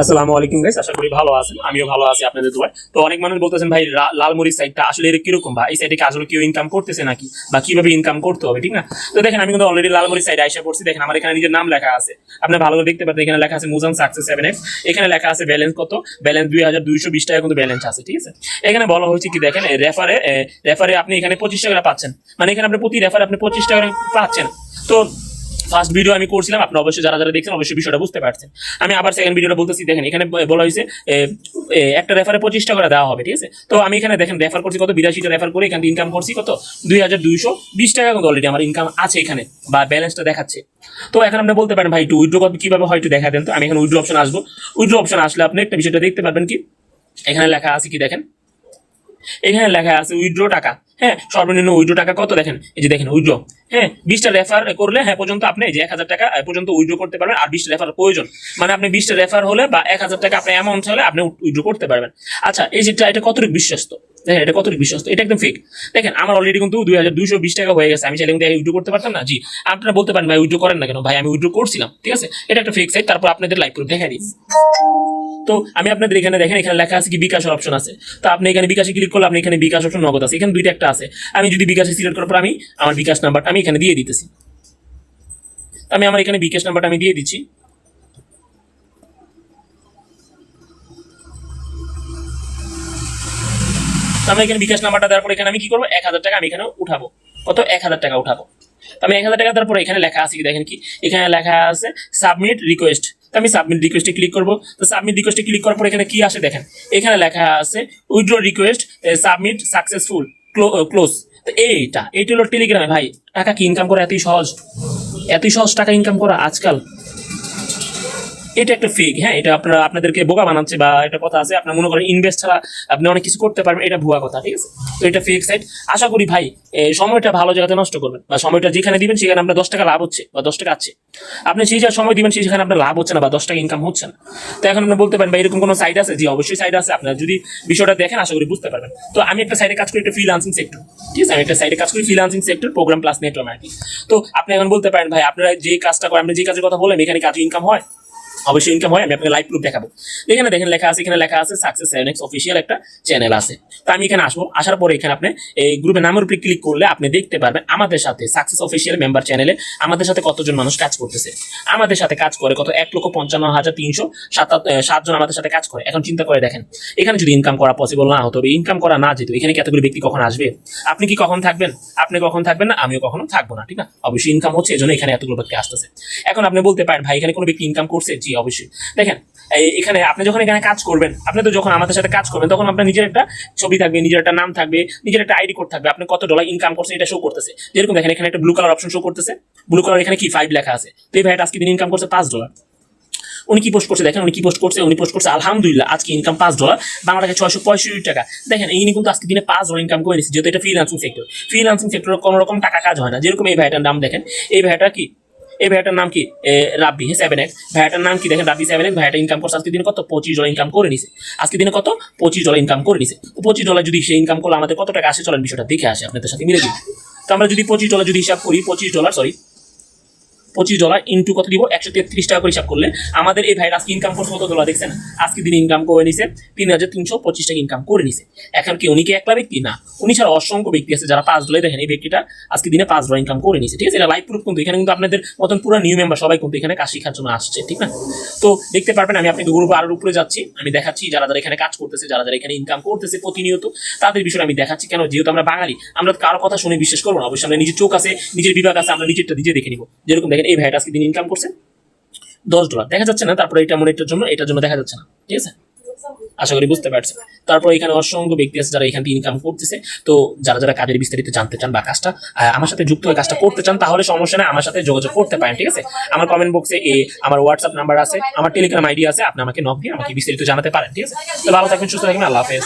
আসসালামু আলাইকুম গাইস আশা করি ভালো আছেন, আমিও ভালো আছি আপনাদের দোয়ায়। তো অনেক মানুষ বলতেছেন, ভাই লালমরিচ সাইডটা আসলে এর কীরকম? বা এই সাইডে আসলে কেউ ইনকাম করতেছে নাকি? বা কীভাবে ইনকাম করতে হবে? ঠিক না? তো দেখেন, আমি কিন্তু অলরেডি লালমরিচ সাইডে আইসা পড়ছি। দেখেন, আমার এখানে নিজের নাম লেখা আছে। আপনি ভালো দেখতে পারেন এখানে লেখা আছে মুজান সাকসেস সেভেন এক্স এখানে লেখা আছে ব্যালেন্স কত? ব্যালেন্স দুই হাজার দুইশো বিশ টাকা কিন্তু ব্যালেন্স আছে, ঠিক আছে? এখানে বলা হয়েছে কি, দেখেন রেফারে রেফারে আপনি এখানে পঁচিশ টাকা পাচ্ছেন। মানে এখানে আপনি প্রতি রেফারে আপনি পঁচিশ টাকা পাচ্ছেন। তো ফার্স্ট ভিডিও আমি করছিলাম আপনি অবশ্যই যারা যারা দেখছেন অবশ্যই বিষয়টা বুঝতে পারছেন। আমি আবার সেকেন্ড ভিডিওটা বলতেছি, দেখেন, এখানে বলা হয়েছে একটা রেফারে পঁচিশ টাকা করে দেওয়া হবে, ঠিক আছে? তো আমি এখানে দেখেন রেফার করছি কত? বিরাশিটা রেফার করে এখানে ইনকাম করছি কত? দুই হাজার দুইশো বিশ টাকা কিন্তু অলরেডি আমার ইনকাম আছে এখানে, বা ব্যালেন্সটা দেখাচ্ছে। তো এখন আপনি বলতে পারেন, ভাই, একটু উইড্রো কীভাবে হয় একটু দেখা দেন তো, আমি এখানে উইড্রো অপশন আসব। উইড্রো অপশন আসলে আপনি একটা বিষয়টা দেখতে পারবেন কি? এখানে লেখা আছে কি দেখেন? এখানে লেখা আছে উইড্রো টাকা। হ্যাঁ সর্বনিম্ন উইড্রো টাকা কত দেখেন? এই যে দেখেন উইড্রো হ্যাঁ বিশটা রেফার করলে হ্যাঁ পর্যন্ত আপনি যে এক হাজার টাকা পর্যন্ত উইড্রো করতে পারবেন, আর বিশটা রেফার প্রয়োজন। মানে আপনি বিশটা রেফার হলে বা এক হাজার টাকা আপনার অ্যামাউন্ট হলে আপনি উইড্রো করতে পারবেন। আচ্ছা এই যেটা এটা কতটুকু বিশ্বস্ত? দেখেন, এটা কতটুকু বিশ্বস্ত? এটা একদম ফেক দেখেন, আমার অলরেডি কিন্তু দুই হাজার দুইশো বিশ টাকা হয়ে গেছে। আমি চাইলে কিন্তু উইড্রো করতে পারতাম না। জি, আপনারা বলতে পারেন, ভাই উইড্রো করেন না কেন? ভাই, আমি উইড্রো করছিলাম। ঠিক আছে? এটা একটা ফেক সাইট তারপর আপনাদের লাইভ প্রুফ দেখা দিই। তো আমি আপনাদের এখানে দেখেন, এখানে লেখা আছে কি বিকাশের অপশন আছে। তো আপনি এখানে বিকাশে ক্লিক করলে আপনি এখানে বিকাশ অপশন নগদ আছে। এখানে দুইটা একটা আছে। আমি যদি বিকাশে সিলেক্ট করার পর আমি আমার বিকাশ নাম্বারটা আমি এখানে দিয়ে দিতেছি। আমি আমার এখানে বিকাশ নাম্বারটা আমি দিয়ে দিচ্ছি। আমি এখানে বিকাশ নাম্বারটা দেওয়ার পর এখানে আমি কি করব? এক হাজার টাকা আমি এখানে উঠাবো। কত? এক হাজার টাকা উঠাবো। আমি এক হাজার টাকা দেওয়ার পর এখানে লেখা আছে কি? দেখেন কি? এখানে লেখা আছে সাবমিট রিকোয়েস্ট আমি সাবমিট রিকোয়েস্টে ক্লিক করব। তো সাবমিট রিকোয়েস্টে ক্লিক করার পর এখানে কি আসে দেখেন? এখানে লেখা আছে withdraw request submit successful close তো এইটা এইটা হলো টেলিগ্রামে ভাই, টাকা কি ইনকাম করা? এতই সহজ। এতই সহজ টাকা ইনকাম করা আজকাল। এটা একটা ফেক হ্যাঁ এটা আপনারা, আপনাদেরকে বোকা বানাচ্ছে বা একটা কথা আছে, আপনার মনে করেন ইনভেস্ট ছাড়া আপনি অনেক কিছু করতে পারবেন, এটা ভুয়া কথা, ঠিক আছে? তো এটা ফেক সাইট আশা করি ভাই সময়টা ভালো জায়গাতে নষ্ট করবেন বা সময়টা যেখানে দিবেন সেখানে আপনার দশ টাকা লাভ হচ্ছে বা দশ টাকা আছে। আপনি সেই যা সময় দিবেন সেখানে আপনার লাভ হচ্ছে না বা দশ টাকা ইনকাম হচ্ছে না। তো এখন আপনি বলতে পারেন বা এরকম কোনো সাইট আছে? জি, অবশ্যই সাইট আছে। আপনার যদি বিষয়টা দেখেন, আশা করি বুঝতে পারবেন। তো আমি একটা সাইডে কাজ করি, একটা ফ্রিলান্সিং সেক্টর ঠিক আছে? আমি একটা সাইডে কাজ করি freelancing sector programme plus network তো আপনি এখন বলতে পারেন, ভাই, আপনারা যে কাজটা করেন, আপনি যে কাজের কথা বলেন এখানে কাজ ইনকাম হয়? অবশ্যই ইনকাম হয়, আমি আপনাকে লাইভ প্রুফ দেখাবো। এখানে দেখেন লেখা আছে, এখানে লেখা আছে সাকসেস সেভেন অফিসিয়াল একটা চ্যানেল আছে। তো আমি এখানে আসব, আসার পরে এখানে আপনি এই গ্রুপের নামের উপরে ক্লিক করলে আপনি দেখতে পারবেন আমাদের সাথে সাকসেস অফিসিয়াল মেম্বার চ্যানেলে আমাদের সাথে কতজন মানুষ কাজ করতেছে। আমাদের সাথে কাজ করে কত? এক লক্ষ পঞ্চান্ন হাজার তিনশো সাতজন আমাদের সাথে কাজ করে। এখন চিন্তা করে দেখেন, এখানে যদি ইনকাম করা পসিবল না হতো ইনকাম করা না যেত, এখানে কি এতগুলো ব্যক্তি কখন আসবে? আপনি কি কখন থাকবেন? আপনি কখন থাকবেন না? আমিও কখনো থাকব না, ঠিক না? অবশ্যই ইনকাম হচ্ছে এই জন্য এখানে এতগুলো ব্যক্তি আসতেছে। এখন আপনি বলতে পারেন, ভাই, এখানে কোনো ব্যক্তি ইনকাম করছে? জি, অবশ্যই। দেখেন এখানে আপনি যখন এখানে কাজ করবেন, আপনি তো যখন আমাদের সাথে কাজ করবেন, তখন আপনার নিজের একটা ছবি থাকবে, নিজের একটা নাম থাকবে, নিজের একটা আইডি কোড থাকবে, আপনি কত ডলার ইনকাম করছেন এটা শো করতেছে। যেরকম দেখেন, এখানে একটা ব্লু কালার অপশন শো করতেছে। ব্লু কালার এখানে কি? ফাইভ লেখা আছে। তো এই ভাইটা আজকে দিন ইনকাম করছে পাঁচ ডলার উনি কি পোস্ট করছে? দেখেন, উনি কি পোস্ট করছে? উনি পোস্ট করছে, আলহামদুলিল্লাহ, আজকে ইনকাম পাঁচ ডলার বাংলা টাকা ছয়শো পঁয়ষট্টি টাকা। দেখেন ইনি কিন্তু আজকে দিনে পাঁচ ডলার ইনকাম করে নিচ্ছে যেহেতু এটা ফ্রিলান্সিং সেক্টর ফ্রিলান্সিং সেক্টরে কোনো রকম টাকা কাজ হয় না। যেরকম এই ভাইটার নাম দেখেন, এই ভাইটা কি? এই ভাইয়াটার নাম কি? রাব্বি সেভেন এক্স ভাইয়াটার নাম কি? দেখেন, রাব্বি সেভেন এক্স ভাইটা ইনকাম করছে, আজকে দিনে কত? পঁচিশ ডলার ইনকাম করে নিছে। আজকে দিনে কত? পঁচিশ ডলার ইনকাম করে নিছে। পঁচিশ ডলার যদি সে ইনকাম করলে, আমাদের কত টাকা আসে? চলেন বিষয়টা দেখে আসে আপনাদের সাথে, মিলে দিন তো আমরা যদি পঁচিশ ডলার যদি হিসাব করি, পঁচিশ ডলার সরি পঁচিশ ডলার ইন্টু কত দিব? একশো তেত্রিশ টাকা করে হিসাব করলে আমাদের এই ভাইয়ের আজকে ইনকাম করছে কত ডলার দেখছেন? আজকে দিন ইনকাম করে নিছে তিন হাজার তিনশো পঁচিশ টাকা ইনকাম করে নিছে। এখন কি উনি কি একলা ব্যক্তি? না। উনি ছাড়া অসংখ্য ব্যক্তি আছে যারা পাঁচ ডলার দেখেন এই ব্যক্তিটা আজকে দিনে পাঁচ ডলার ইনকাম করে নিছে। ঠিক আছে? এটা লাইভ প্রুফ কিন্তু। এখানে কিন্তু আপনাদের মতন পুরো নিউ মেম্বার সবাই কিন্তু এখানে কাজ শেখার জন্য আসছে। ঠিক না? তো দেখতে পারবেন, আমি আপনাকে গ্রুপে আরও উপরে যাচ্ছি। আমি দেখাচ্ছি যারা যারা এখানে কাজ করতেছে, যারা যারা এখানে ইনকাম করতেছে প্রতিনিয়ত, তাদের বিষয়ে আমি দেখাচ্ছি। কেন? যেহেতু আমরা বাঙালি, আমরা কারও কথা শুনে বিশ্বাস করব না। অবশ্যই আমরা নিজের চোখ আছে, নিজের বিভাগ আছে, আমরা নিজেরটা নিজে দেখে নিবো। যেরকম দেখেন এই ভাইটা আজকে দিন ইনকাম করছে, দশ ডলার দেখা যাচ্ছে না, তারপরে এটা মনে জন্য, এটার জন্য দেখা যাচ্ছে না। ঠিক আছে? আশা করি বুঝতে পারছেন। তারপর এখানে অসংখ্য ব্যক্তি আছে যারা এখান থেকে ইনকাম করতেছে। তো যারা যারা কাজের বিস্তারিত জানতে চান বা কাজটা আমার সাথে যুক্ত হয়ে কাজটা করতে চান, তাহলে সমস্যা নেই, আমার সাথে যোগাযোগ করতে পারেন, ঠিক আছে? আমার কমেন্ট বক্সে এ আমার হোয়াটসঅ্যাপ নাম্বার আছে, আমার টেলিগ্রাম আইডি আছে, আপনি আমাকে নক দিয়ে আমাকে বিস্তারিত জানাতে পারেন, ঠিক আছে? তো ভালো থাকবেন, সুস্থ থাকবেন, আল্লাহ হাফেজ।